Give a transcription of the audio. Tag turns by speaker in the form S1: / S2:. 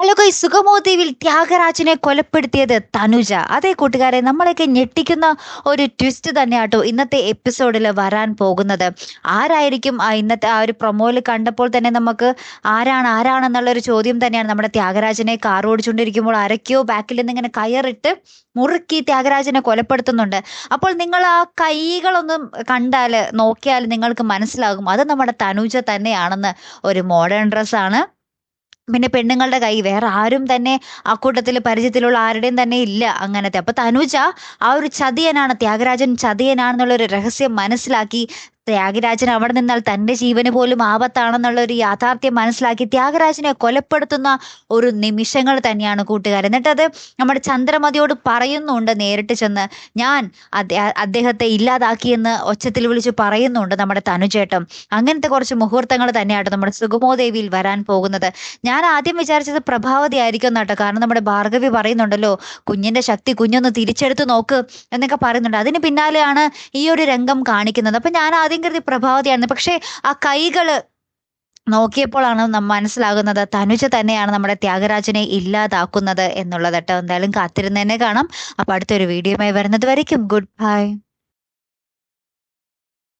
S1: Hello ഈ സുഗമോ ദ്വീപിൽ ത്യാഗരാജനെ കൊലപ്പെടുത്തിയത് തനുജ. അതേ കൂട്ടുകാരെ നമ്മളൊക്കെ ഞെട്ടിക്കുന്ന ഒരു ട്വിസ്റ്റ് തന്നെയാട്ടോ ഇന്നത്തെ എപ്പിസോഡിൽ വരാൻ പോകുന്നത്. ആരായിരിക്കും ആ ഇന്നത്തെ ആ ഒരു പ്രൊമോയിൽ കണ്ടപ്പോൾ തന്നെ നമുക്ക് ആരാണ് ആരാണെന്നുള്ള ഒരു ചോദ്യം തന്നെയാണ് നമ്മുടെ ത്യാഗരാജനെ കാർ ഓടിച്ചുകൊണ്ടിരിക്കുമ്പോൾ ആരൊക്കെയോ ബാക്കിൽ നിന്ന് ഇങ്ങനെ കയറിട്ട് മുറുക്കി ത്യാഗരാജനെ കൊലപ്പെടുത്തുന്നുണ്ട്. അപ്പോൾ നിങ്ങൾ ആ കൈകളൊന്നും കണ്ടാൽ നോക്കിയാൽ നിങ്ങൾക്ക് മനസ്സിലാകും. അത് നമ്മുടെ തനുജ തന്നെയാണെന്ന് ഒരു മോഡേൺ ഡ്രസ്സാണ് പിന്നെ പെണ്ണുങ്ങളുടെ കൈ വേറെ ആരും തന്നെ ആ കൂട്ടത്തിൽ പരിചയത്തിലുള്ള ആരുടെയും തന്നെ ഇല്ല അങ്ങനത്തെ. അപ്പൊ തനുജ ആ ഒരു ചതിയനാണ് ത്യാഗരാജൻ ചതിയനാണെന്നുള്ള ഒരു രഹസ്യം മനസ്സിലാക്കി ത്യാഗരാജൻ അവിടെ നിന്നാൽ തന്റെ ജീവന് പോലും ആപത്താണെന്നുള്ള ഒരു യാഥാർത്ഥ്യം മനസ്സിലാക്കി ത്യാഗരാജനെ കൊലപ്പെടുത്തുന്ന ഒരു നിമിഷങ്ങൾ തന്നെയാണ് കൂട്ടുകാർ. എന്നിട്ടത് നമ്മുടെ ചന്ദ്രമതിയോട് പറയുന്നുണ്ട് നേരിട്ട് ചെന്ന്. ഞാൻ അദ്ദേഹത്തെ ഇല്ലാതാക്കിയെന്ന് ഒച്ചത്തിൽ വിളിച്ച് പറയുന്നുണ്ട് നമ്മുടെ തനുചേട്ടം അങ്ങനത്തെ കുറച്ച് മുഹൂർത്തങ്ങൾ തന്നെയാട്ടോ നമ്മുടെ സുഗമോദേവിയിൽ വരാൻ പോകുന്നത്. ഞാൻ ആദ്യം വിചാരിച്ചത് പ്രഭാവതി ആയിരിക്കും എന്നാട്ടോ. കാരണം നമ്മുടെ ഭാർഗവി പറയുന്നുണ്ടല്ലോ കുഞ്ഞിന്റെ ശക്തി കുഞ്ഞൊന്ന് തിരിച്ചെടുത്ത് നോക്ക് എന്നൊക്കെ പറയുന്നുണ്ട്. അതിന് പിന്നാലെയാണ് ഈ ഒരു രംഗം കാണിക്കുന്നത്. അപ്പൊ ഞാൻ ആദ്യം കരുതി പ്രഭാവതിയാണ് പക്ഷേ ആ കൈകൾ നോക്കിയപ്പോഴാണ് നമ്മൾ മനസ്സിലാകുന്നത് തനുജ തന്നെയാണ് നമ്മുടെ ത്യാഗരാജനെ ഇല്ലാതാക്കുന്നത് എന്നുള്ളത് കേട്ടോ. എന്തായാലും കാത്തിരുന്ന് തന്നെ കാണാം. അപ്പോൾ അടുത്തൊരു വീഡിയോയുമായി വരുന്നത് വരയ്ക്കും. Good bye